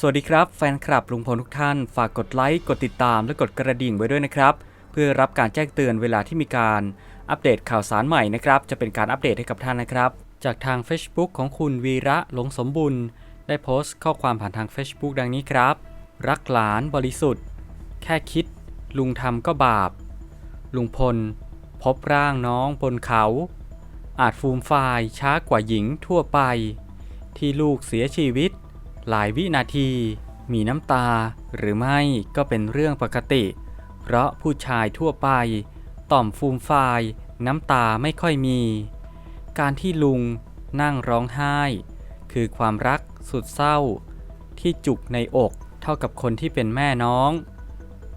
สวัสดีครับแฟนคลับลุงพลทุกท่าน ฝากกดไลค์ กดติดตามและกดกระดิ่งไว้ด้วยนะครับ เพื่อรับการแจ้งเตือนเวลาที่มีการอัปเดตข่าวสารใหม่นะครับ จะเป็นการอัปเดตให้กับท่านนะครับ จากทาง Facebook ของคุณวีระหลงสมบุญได้โพสต์ข้อความผ่านทาง Facebook ดังนี้ครับ รักหลานบริสุทธิ์ แค่คิด ลุงทำก็บาป ลุงพล พบร่างน้องบนเขา อาจฟูมฟายช้ากว่าหญิงทั่วไป ที่ลูกเสียชีวิต หลายวินาที มีน้ำตา หรือไม่ก็เป็นเรื่องปกติ เพราะผู้ชายทั่วไป ต่อมฟูมฟาย น้ำตาไม่ค่อยมี การที่ลุงนั่งร้องไห้ คือความรักสุดเศร้า ที่จุกในอกเท่ากับคนที่เป็นแม่น้อง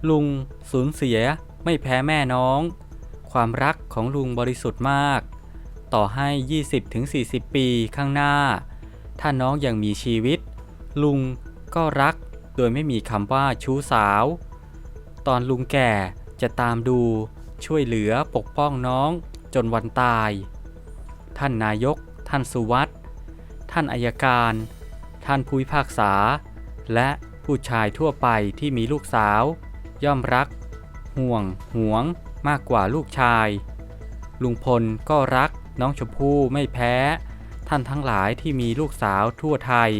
ลุงสูญเสียไม่แพ้แม่น้อง ความรักของลุงบริสุทธิ์มาก ต่อให้ 20-40 ปีข้างหน้า ถ้าน้องยังมีชีวิต ลุงก็รักโดยไม่มีคำว่าชู้สาว ตอนลุงแก่จะตามดูช่วยเหลือปกป้องน้องจนวันตาย ท่านนายก ท่านสุวัตท่านอายการ ท่านผู้พิพากษา และผู้ชายทั่วไปที่มีลูกสาว ย่อมรัก ห่วง หวงมากกว่าลูกชาย ลุงพลก็รักน้องชมพู่ไม่แพ้ ท่านทั้งหลายที่มีลูกสาวทั่วไทย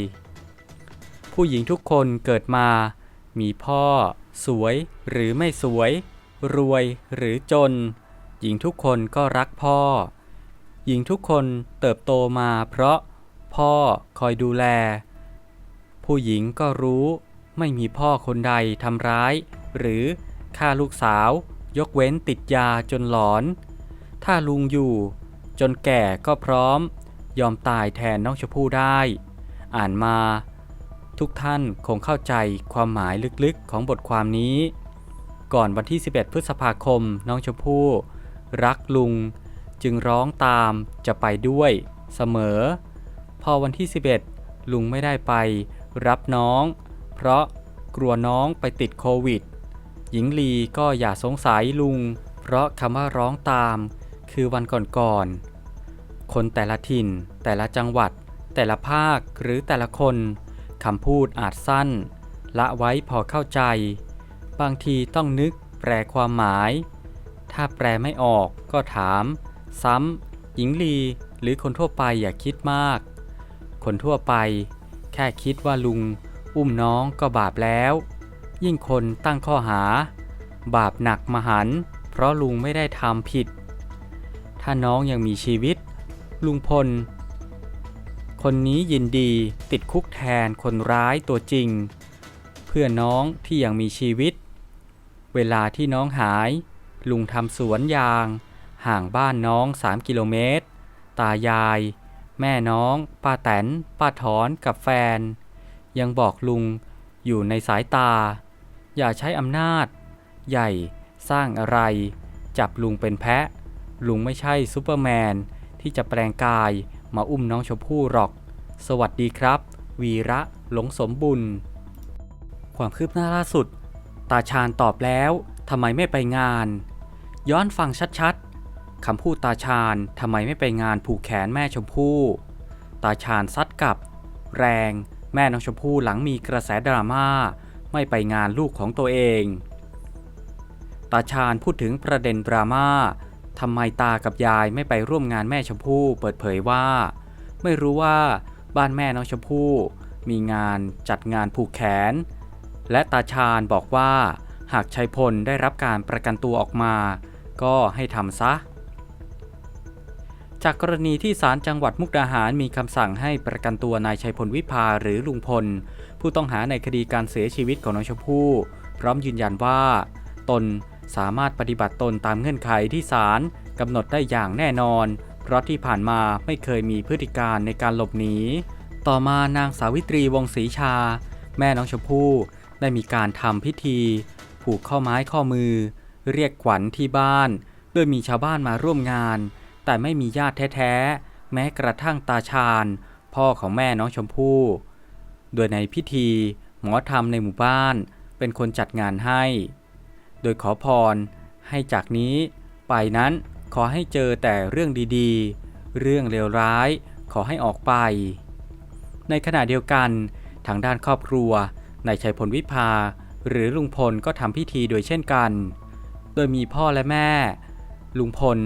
ผู้หญิงทุกคนเกิดมา มีพ่อ สวยหรือไม่สวย รวยหรือจน หญิงทุกคนก็รักพ่อ หญิงทุกคนเติบโตมาเพราะพ่อคอยดูแล ผู้หญิงก็รู้ไม่มีพ่อคนใดทำร้าย หรือฆ่าลูกสาว ยกเว้นติดยาจนหลอน ถ้าลุงอยู่ จนแก่ก็พร้อม ยอมตายแทนน้องชมพู่ได้ อ่านมา ทุกท่านคงเข้าใจความหมายลึกๆของบทความนี้ ก่อนวันที่ 11 พฤษภาคมน้องชมพู่ รักลุง จึงร้องตามจะไปด้วยเสมอ พอวันที่ 11 ลุงไม่ได้ไป รับน้อง เพราะกลัวน้องไปติดโควิด หญิงลีก็อย่าสงสัยลุง เพราะคำว่าร้องตาม คือวันก่อนๆคนแต่ละถิ่น แต่ละจังหวัด แต่ละภาคหรือแต่ละคน คำพูดอาจสั้น ละไว้พอเข้าใจ บางทีต้องนึกแปลความหมาย ถ้าแปลไม่ออกก็ถาม ซ้ำหญิงลีหรือคนทั่วไปอย่าคิดมาก คนทั่วไป แค่คิดว่าลุง อุ้มน้องก็บาปแล้ว ยิ่งคนตั้งข้อหา บาปหนักมหัน เพราะลุงไม่ได้ทำผิด ถ้าน้องยังมีชีวิต ลุงพล คนนี้ยินดีติดคุกแทนคนร้ายตัวจริง เพื่อน้องที่ยังมีชีวิต เวลาที่น้องหาย ลุงทำสวนยาง ห่างบ้านน้อง 3 กิโลเมตร ตายาย แม่น้อง ป้าแตน ป้าถอนกับแฟน ยังบอกลุงอยู่ในสายตา อย่าใช้อำนาจ ใหญ่สร้างอะไร จับลุงเป็นแพะ ลุงไม่ใช่ซูเปอร์แมนที่จะแปลงกาย มาอุ้มน้องชมพู่หรอก สวัสดีครับ วีระหลงสมบุญ ความคืบหน้าล่าสุด ตาชาญตอบแล้วทำไมไม่ไปงาน ย้อนฟังชัดๆคำพูดตาชาญทำไมไม่ไปงานผูกแขนแม่ชมพู่ ตาชาญซัดกลับ แรงแม่น้องชมพู่หลังมีกระแสดราม่าไม่ไปงานลูกของตัวเอง ตาชาญพูดถึงประเด็นดราม่า ทำไมตากับยายไม่ไปร่วมงานแม่ชมพู่เปิดเผยว่า ไม่รู้ว่าบ้านแม่น้องชมพู่มีงานจัดงานผูกแขน และตาชาญบอกว่า หากชัยพลได้รับการประกันตัวออกมา ก็ให้ทำซะ จากกรณีที่ศาลจังหวัดมุกดาหารมีคำสั่งให้ประกันตัวนายชัยพลวิภาหรือลุงพล ผู้ต้องหาในคดีการเสียชีวิตของน้องชมพู่ พร้อมยืนยันว่า ตน สามารถปฏิบัติตนตามเงื่อนไขที่ศาลกำหนดได้อย่างแน่นอน เพราะที่ผ่านมาไม่เคยมีพฤติการในการหลบหนี ต่อมานางสาวิตรีวงศรีชา แม่น้องชมพู่ได้มีการทำพิธี ผูกข้อไม้ข้อมือ เรียกขวัญที่บ้าน โดยมีชาวบ้านมาร่วมงาน แต่ไม่มีญาติแท้ๆ แม้กระทั่งตาชาญ พ่อของแม่น้องชมพู่ โดยในพิธีหมอธรรมในหมู่บ้านเป็นคนจัดงานให้ โดยขอพรให้จากนี้ไปนั้นขอให้เจอแต่เรื่องดีๆ เรื่องเลวร้ายขอให้ออกไป ในขณะเดียวกันทางด้านครอบครัวนายชัยพลวิภา หรือลุงพลก็ทำพิธีโดยเช่นกัน โดยมีพ่อและแม่ ลุงพล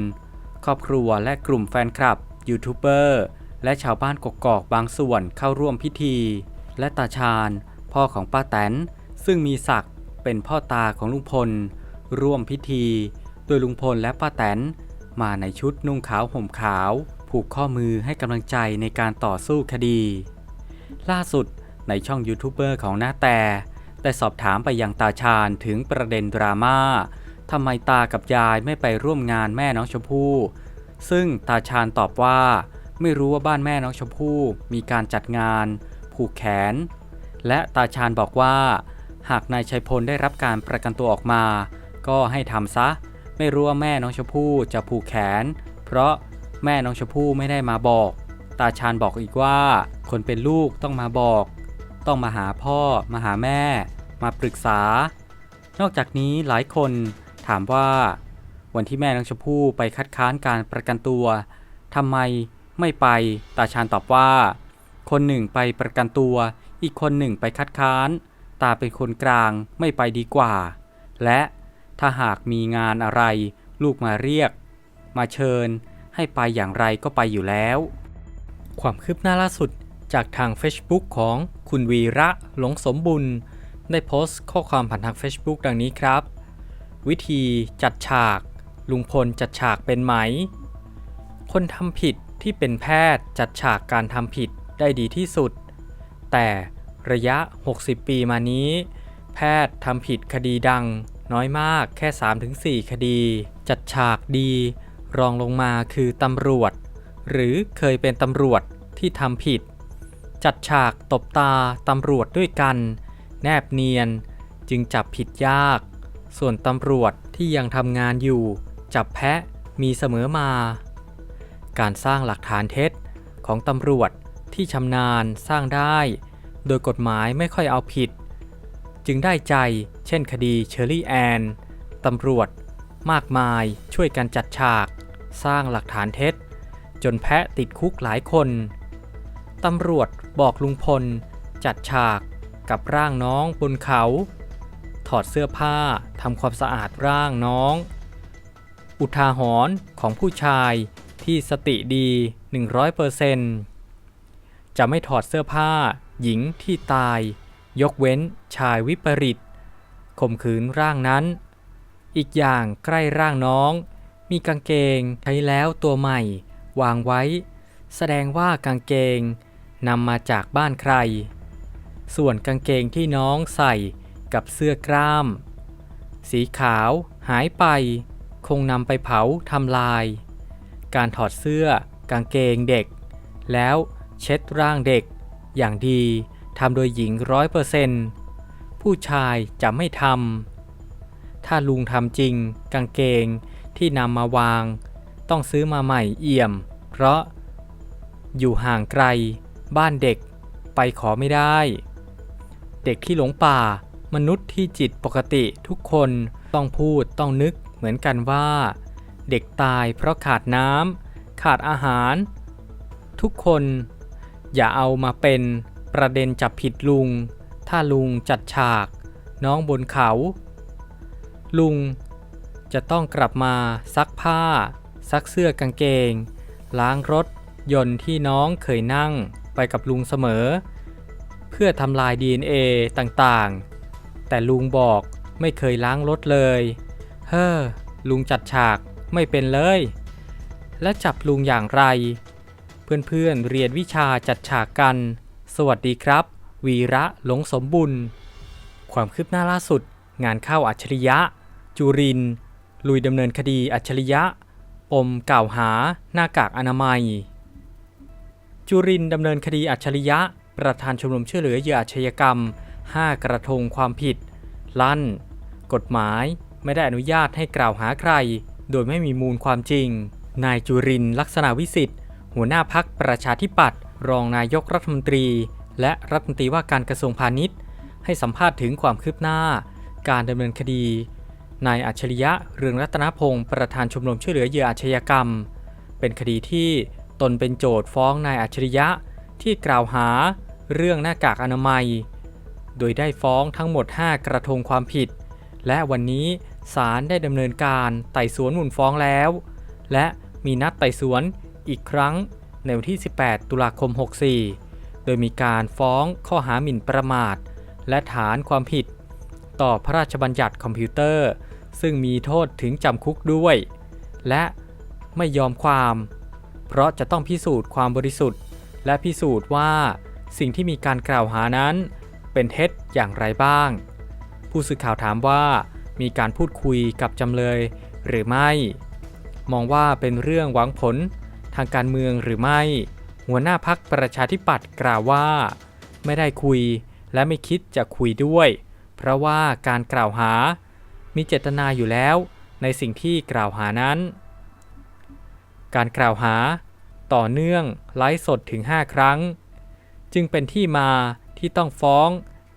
ครอบครัวและกลุ่มแฟนคลับ ยูทูบเบอร์ และชาวบ้านกกอกบางส่วนเข้าร่วมพิธี และตาชาญ พ่อของป้าแตน ซึ่งมีศักดิ์ เป็นพ่อตาของลุงพล ร่วมพิธีโดยลุงพลและป้าแตน มาในชุดนุ่งขาวห่มขาว ผูกข้อมือให้กำลังใจในการต่อสู้คดี ล่าสุดในช่องยูทูบเบอร์ของน้าแต่ได้สอบถามไปยังตาชาญถึงประเด็นดราม่าทำไมตากับยายไม่ไปร่วมงานแม่น้องชมพู่ ซึ่งตาชาญตอบว่า ไม่รู้ว่าบ้านแม่น้องชมพู่มีการจัดงาน ผูกแขน และตาชาญบอกว่า หากนายชัยพลได้รับการประกันตัวออกมา ก็ให้ทำซะ ไม่รู้ว่าแม่น้องชมพู่จะผูกแขน เพราะแม่น้องชมพู่ไม่ได้มาบอก ตาชาญบอกอีกว่า คนเป็นลูกต้องมาบอก ต้องมาหาพ่อ มาหาแม่ มาปรึกษา นอกจากนี้หลายคนถามว่า วันที่แม่น้องชมพู่ไปคัดค้านการประกันตัวทำไมไม่ไป ตาชาญตอบว่า คนหนึ่งไปประกันตัว อีกคนหนึ่งไปคัดค้าน ตาเป็นคนกลางไม่ไปดีกว่า และถ้าหากมีงานอะไร ลูกมาเรียก มาเชิญ ให้ไปอย่างไรก็ไปอยู่แล้ว ความคืบหน้าล่าสุดจากทาง Facebook ของคุณวีระหลงสมบุญ ได้โพสต์ข้อความผ่านทาง Facebook ดังนี้ครับ วิธีจัดฉาก ลุงพลจัดฉากเป็นไหม คนทำผิดที่เป็นแพทย์จัดฉากการทำผิดได้ดีที่สุด แต่ ระยะ 60 ปีมานี้ แพทย์ทำผิดคดีดัง น้อยมากแค่ 3-4 คดี จัดฉากดี รองลงมาคือตำรวจ หรือเคยเป็นตำรวจที่ทำผิด จัดฉากตบตาตำรวจด้วยกัน แนบเนียนจึงจับผิดยาก ส่วนตำรวจที่ยังทำงานอยู่ จับแพะมีเสมอมา การสร้างหลักฐานเท็จของตำรวจที่ชำนาญสร้างได้ โดยกฎหมายไม่ค่อยเอาผิด จึงได้ใจ เช่นคดีเชอรี่แอนตำรวจ มากมายช่วยกันจัดฉาก สร้างหลักฐานเท็จ จนแพะติดคุกหลายคน ตำรวจบอกลุงพล จัดฉากกับร่างน้องบนเขา ถอดเสื้อผ้าทำความสะอาดร่างน้อง อุทาหรณ์ของผู้ชายที่สติดี 100%จะไม่ถอดเสื้อผ้า หญิงที่ตาย ยกเว้นชายวิปริตข่มขืนร่างนั้น อีกอย่างใกล้ร่างน้อง มีกางเกงใช้แล้วตัวใหม่ วางไว้ แสดงว่ากางเกงนำมาจากบ้านใคร ส่วนกางเกงที่น้องใส่กับเสื้อกล้าม สีขาวหายไป คงนำไปเผาทำลาย การถอดเสื้อกางเกงเด็ก แล้วเช็ดร่างเด็ก อย่างดีทำโดยหญิงร้อยเปอร์เซนต์ผู้ชายจะไม่ทำ ถ้าลุงทำจริง กางเกงที่นำมาวาง ต้องซื้อมาใหม่เอี่ยม เพราะ อยู่ห่างไกล บ้านเด็กไปขอไม่ได้ เด็กที่หลงป่า มนุษย์ที่จิตปกติทุกคนต้องพูดต้องนึกเหมือนกันว่า เด็กตายเพราะขาดน้ำขาดอาหาร ทุกคน อย่าเอามาเป็นประเด็นจับผิดลุง ถ้าลุงจัดฉาก น้องบนเขา ลุงจะต้องกลับมาซักผ้า ซักเสื้อกางเกง ล้างรถยนต์ที่น้องเคยนั่งไปกับลุงเสมอ เพื่อทำลาย DNA ต่างๆ แต่ลุงบอกไม่เคยล้างรถเลย เฮ้อลุงจัดฉากไม่เป็นเลย และจับลุงอย่างไร เพื่อนๆเรียนวิชาจัดฉากกัน สวัสดีครับ วีระหลงสมบุญ ความคืบหน้าล่าสุด งานเข้าอัจฉริยะ จุริน ลุยดำเนินคดีอัจฉริยะ ปมกล่าวหาหน้ากากอนามัย จุรินดำเนินคดีอัจฉริยะ ประธานชมรมช่วยเหลือเหยื่ออาชญากรรม 5 กระทงความผิด ลั่น กฎหมายไม่ได้อนุญาตให้กล่าวหาใคร โดยไม่มีมูลความจริง นายจุรินลักษณะวิสิทธิ์ หัวหน้าพักประชาธิปัตย์รองนายกรัฐมนตรี และรัฐมนตรีว่าการกระทรวงพาณิชย์ ให้สัมภาษณ์ถึงความคืบหน้า การดำเนินคดี นายอัจฉริยะเรืองรัตนพงศ์ประธานชมรมช่วยเหลือเหยื่ออาชญากรรม เป็นคดีที่ตนเป็นโจทย์ฟ้องนายอัจฉริยะที่กล่าวหาเรื่องหน้ากากอนามัย โดยได้ฟ้องทั้งหมด 5 กระทงความผิด และวันนี้ศาลได้ดำเนินการไต่สวนมูลฟ้องแล้ว และมีนัดไต่สวน อีกครั้งในวันที่ 18 ตุลาคม 64 โดยมีการฟ้องข้อหาหมิ่นประมาท และฐานความผิด ต่อพระราชบัญญัติคอมพิวเตอร์ ซึ่งมีโทษถึงจำคุกด้วย และไม่ยอมความ เพราะจะต้องพิสูจน์ความบริสุทธิ์ และพิสูจน์ว่าสิ่งที่มีการกล่าวหานั้นเป็นเท็จอย่างไรบ้าง ผู้สื่อข่าวถามว่ามีการพูดคุยกับจำเลยหรือไม่ มองว่าเป็นเรื่องหวังผล ทางการเมืองหรือไม่ หัวหน้าพักประชาธิปัตย์กล่าวว่า ไม่ได้คุยและไม่คิดจะคุยด้วย เพราะว่าการกล่าวหา มีเจตนาอยู่แล้วในสิ่งที่กล่าวหานั้น การกล่าวหา ต่อเนื่องไลฟ์สดถึง 5 ครั้ง จึงเป็นที่มาที่ต้องฟ้อง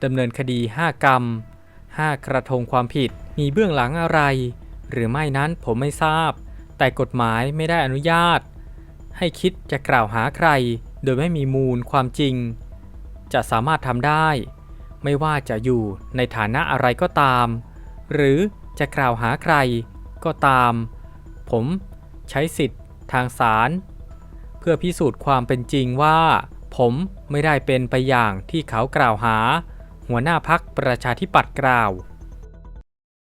ดำเนินคดี 5 กรรม 5 กระทงความผิดมีเบื้องหลังอะไร หรือไม่นั้นผมไม่ทราบ แต่กฎหมายไม่ได้อนุญาต ให้คิดจะกล่าวหาใคร โดยไม่มีมูลความจริง จะสามารถทำได้ ไม่ว่าจะอยู่ในฐานะอะไรก็ตาม หรือจะกล่าวหาใครก็ตาม ผมใช้สิทธิ์ทางศาลเพื่อพิสูจน์ความเป็นจริงว่า ผมไม่ได้เป็นไปอย่างที่เขากล่าวหา หัวหน้าพักประชาธิปัตย์กล่าว